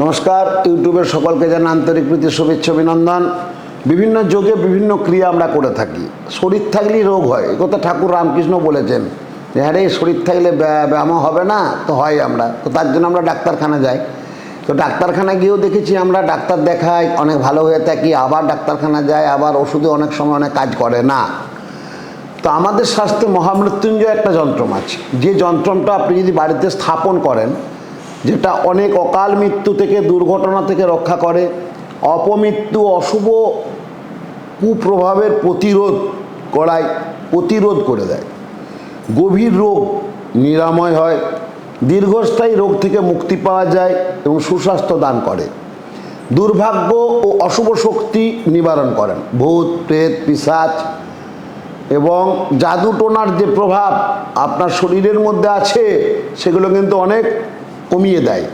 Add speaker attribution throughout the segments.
Speaker 1: নমস্কার, ইউটিউবের সকলকে জানা আন্তরিক প্রীতি, শুভেচ্ছা, অভিনন্দন। বিভিন্ন যোগে বিভিন্ন ক্রিয়া আমরা করে থাকি। শরীর থাকলেই রোগ হয়। কথা ঠাকুর রামকৃষ্ণ বলেছেন যে হ্যাঁ রে, শরীর থাকলে ব্যায়া- ব্যায়ামও হবে না, তো হয় আমরা। তো তার জন্য আমরা ডাক্তারখানা যাই। তো ডাক্তারখানা গিয়েও দেখেছি আমরা, ডাক্তার দেখাই অনেক ভালো হয়ে থাকি, আবার ডাক্তারখানা যাই আবার ওষুধে অনেক সময় অনেক কাজ করে না। তো আমাদের স্বাস্থ্যে মহামৃত্যুঞ্জয় একটা যন্ত্রম আছে। যে যন্ত্রমটা আপনি যদি বাড়িতে স্থাপন করেন যেটা অনেক অকাল মৃত্যু থেকে, দুর্ঘটনা থেকে রক্ষা করে। অপমৃত্যু অশুভ কুপ্রভাবের প্রতিরোধ করায়, প্রতিরোধ করে দেয়। গভীর রোগ নিরাময় হয়, দীর্ঘস্থায়ী রোগ থেকে মুক্তি পাওয়া যায় এবং সুস্বাস্থ্য দান করে। দুর্ভাগ্য ও অশুভ শক্তি নিবারণ করেন। ভূত, প্রেত, পিসাচ এবং জাদু টোনার যে প্রভাব আপনার শরীরের মধ্যে আছে, সেগুলো কিন্তু অনেক কমিয়ে দেয়।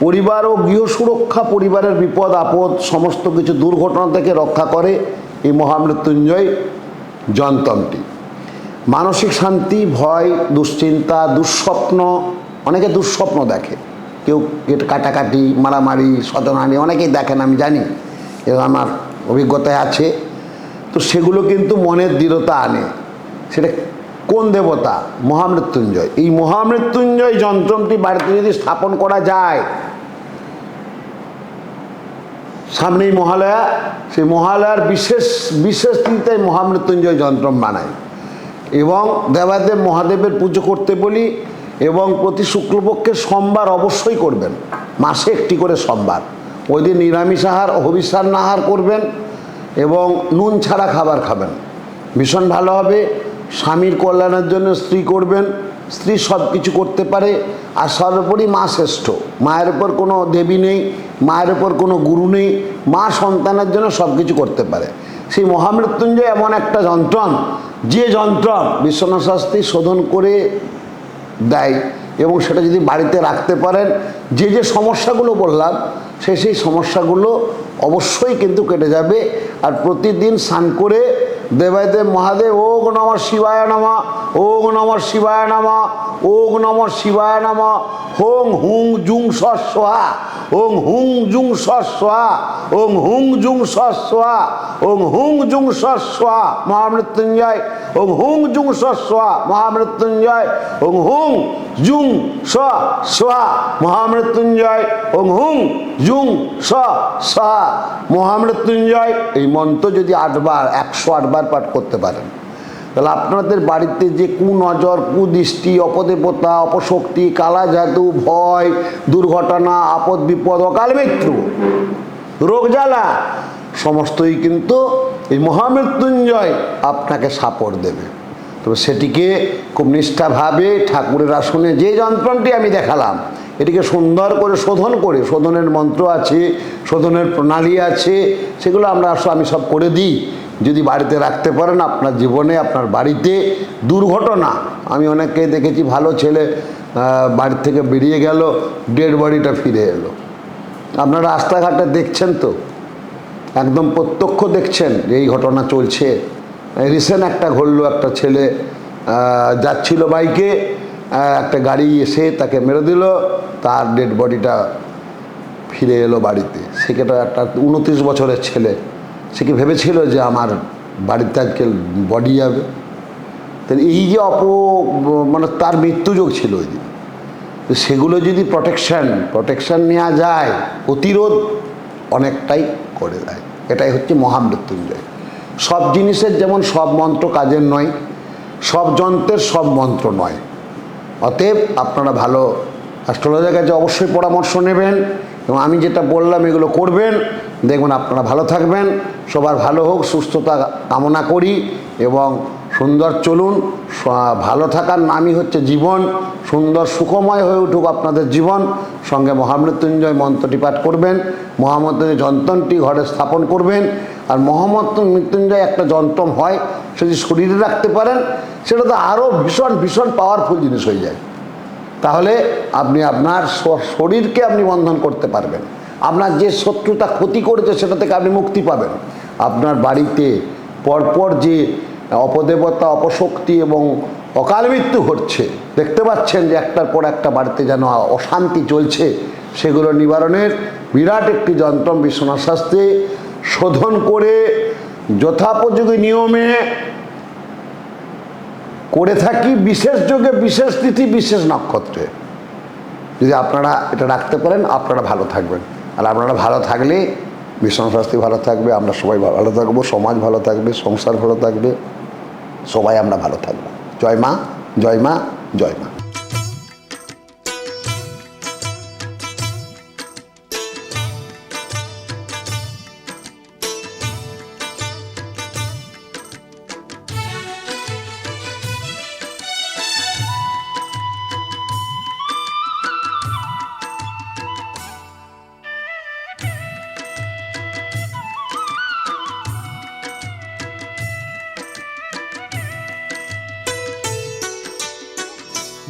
Speaker 1: পরিবার ও গৃহ সুরক্ষা, পরিবারের বিপদ, আপদ, সমস্ত কিছু দুর্ঘটনা থেকে রক্ষা করে এই মহামৃত্যুঞ্জয় যন্ত্রটি মানসিক শান্তি, ভয়, দুশ্চিন্তা, দুঃস্বপ্ন, অনেকে দুঃস্বপ্ন দেখে। কেউ কেট- কাটাকাটি, মারামারি শতনানি অনেকেই দেখেন, আমি জানি। এবং আমার অভিজ্ঞতায় আছে। তো সেগুলো কিন্তু মনের দৃঢ়তা আনে। সেটা কোন দেবতা? মহামৃত্যুঞ্জয়। এই মহামৃত্যুঞ্জয় যন্ত্রটি বাড়িতে যদি স্থাপন করা যায়, সামনেই মহালয়া, সেই মহালয়ার বিশেষ বিশেষ চিন্তায় মহামৃত্যুঞ্জয় যন্ত্রম বানাই এবং দেবাদেব মহাদেবের পুজো করতে বলি, এবং প্রতি শুক্লপক্ষে সোমবার অবশ্যই করবেন। মাসে একটি করে সোমবার। ওই দিন নিরামিষ আহার হবিষান্ন আহার করবেন, এবং নুন ছাড়া খাবার খাবেন। ভীষণ ভালো হবে। স্বামীর কল্যাণের জন্য স্ত্রী করবেন, স্ত্রী সব কিছু করতে পারে, আর সর্বোপরি মা শ্রেষ্ঠ। মায়ের উপর কোনো দেবী নেই, মায়ের উপর কোনো গুরু নেই, মা সন্তানের জন্য সব কিছু করতে পারে। সেই মহামৃত্যুঞ্জয় এমন একটা যন্ত্রণ, যে যন্ত্রণ বিশ্বনাথ শাস্ত্রী শোধন করে দেয়, এবং সেটা যদি বাড়িতে রাখতে পারেন, যে যে সমস্যাগুলো বললাম, সে সেই সমস্যাগুলো অবশ্যই কিন্তু কেটে যাবে, আর প্রতিদিন স্নান করে দেবাদেব মহাদেব, ও নম শিবায় নামা, ও নম শিবায় নামা, ও নম শিবায় নামা, হোং হুং জুং সস্বা ওং হুং জুং সস্বা ওং হুং জুং সস্বা ওং হুং জুং সস্বা মহামৃত্যুঞ্জয় ওং হুং জুং সস্বা মহামৃত্যুঞ্জয় ওং হুং জুং স মহামৃত্যুঞ্জয় ওং হুং জুং স মহামৃত্যুঞ্জয়। এই মন্ত্র যদি আটবার, একশো আটবার পাঠ করতে পারেন। তাহলে আপনাদের বাড়িতে যে কুনজর, কুদৃষ্টি, অপদেবতা, অপশক্তি, কালা জাদু, ভয়, দুর্ঘটনা, আপদ, বিপদ, অকাল মৃত্যু, রোগ জ্বালা, সমস্তই কিন্তু এই মহামৃত্যুঞ্জয় আপনাকে সাপোর্ট দেবে। তবে সেটিকে খুব নিষ্ঠাভাবে ঠাকুরের আসনে যে যন্ত্রণটি আমি দেখালাম, এটিকে সুন্দর করে শোধন করে, শোধনের মন্ত্র আছে, শোধনের প্রণালী আছে, সেগুলো আমরা আমি সব করে দিই। যদি বাড়িতে রাখতে পারেন আপনার জীবনে আপনার বাড়িতে দুর্ঘটনা। আমি অনেককে দেখেছি ভালো ছেলে আহ, বাড়ি থেকে বেরিয়ে গেল ডেড বডিটা ফিরে এলো। আপনারা রাস্তাঘাটে দেখছেন তো? একদম প্রত্যক্ষ দেখছেন যে এই ঘটনা চলছে। রিসেন্ট একটা ঘটলো একটা ছেলে যাচ্ছিল বাইকে একটা গাড়ি এসে তাকে মেরে দিল তার ডেড বডিটা ফিরে এলো বাড়িতে। সে কি একটা উনত্রিশ বছরের ছেলে। সে কি ভেবেছিল যে আমার বাড়িতে আজকে বডি যাবে? তাহলে এই যে অপ মানে তার মৃত্যুযোগ ছিল ওই দিন। সেগুলো যদি প্রোটেকশন প্রোটেকশন নেওয়া যায়, প্রতিরোধ অনেকটাই করে দেয়। এটাই হচ্ছে মহামৃত্যুঞ্জয়। সব জিনিসের যেমন সব মন্ত্র কাজের নয়, সব যন্ত্রের সব মন্ত্র নয়। অতএব আপনারা ভালো অ্যাস্ট্রোলজার কাছে অবশ্যই পরামর্শ নেবেন। এবং আমি যেটা বললাম, এগুলো করবেন। দেখবেন আপনারা ভালো থাকবেন। সবার ভালো হোক, সুস্থতা কামনা করি এবং সুন্দর চলুন। ভালো থাকার নামই হচ্ছে জীবন। সুন্দর সুখময় হয়ে উঠুক আপনাদের জীবন। সঙ্গে মহামৃত্যুঞ্জয় মন্ত্রটি পাঠ করবেন। মহামৃত্যুঞ্জয় যন্ত্রটি ঘরে স্থাপন করবেন। আর মহামৃত্যু মৃত্যুঞ্জয় একটা যন্ত্রম হয় সে যদি শরীরে রাখতে পারেন। সেটা তো আরও ভীষণ ভীষণ পাওয়ারফুল জিনিস হয়ে যায়। তাহলে আপনি আপনার শরীরকে আপনি বন্ধন করতে পারবেন। আপনার যে শত্রুতা ক্ষতি করেছে সেটা থেকে আপনি মুক্তি পাবেন। আপনার বাড়িতে পরপর যে অপদেবতা, অপশক্তি এবং অকাল মৃত্যু ঘটছে, দেখতে পাচ্ছেন যে একটার পর একটা বাড়িতে যেন অশান্তি চলছে, সেগুলো নিবারণের বিরাট একটি যন্ত্র বিশ্বনাথ শাস্ত্রে শোধন করে যথাপযোগী নিয়মে করে থাকি বিশেষ যোগে, বিশেষ তিথি, বিশেষ নক্ষত্রে। যদি আপনারা এটা রাখতে পারেন, আপনারা ভালো থাকবেন। আর আপনারা ভালো থাকলে ভীষণ শাস্তি ভালো থাকবে, আমরা সবাই ভালো থাকব, সমাজ ভালো থাকবে, সংসার ভালো থাকবে, সবাই আমরা ভালো থাকব। জয় মা জয় মা জয় মা।